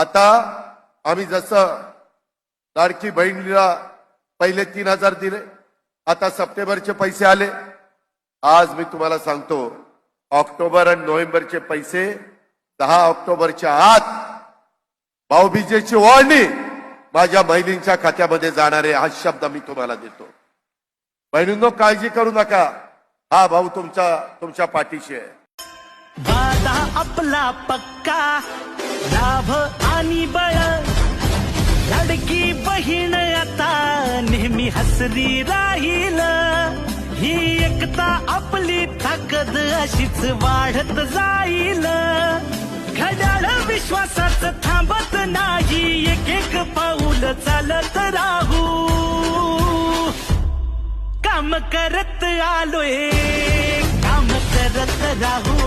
आता आम्ही जसं लाडकी बहिणीला पहिले तीन हजार दिले आता सप्टेंबरचे पैसे आले. आज मी तुम्हाला सांगतो ऑक्टोबर आणि नोव्हेंबरचे पैसे दहा ऑक्टोबरच्या आत भाऊबीजेची ओळणी माझ्या बहिणींच्या खात्यामध्ये जाणारे हा शब्द मी तुम्हाला देतो. बहिणींनो काळजी करू नका. हा भाऊ तुमचा तुमच्या पाठीशी आहे. आपला पक्का. लाभ आणि बळा. लाडकी बहीण आता नेहमी हसरी राहील. ही एकता आपली ताकद अशीच वाढत जाईल. घड्याळ विश्वासाच थांबत नाही एक एक पाऊल चालत राहू. काम करत आलोय काम करत राहू.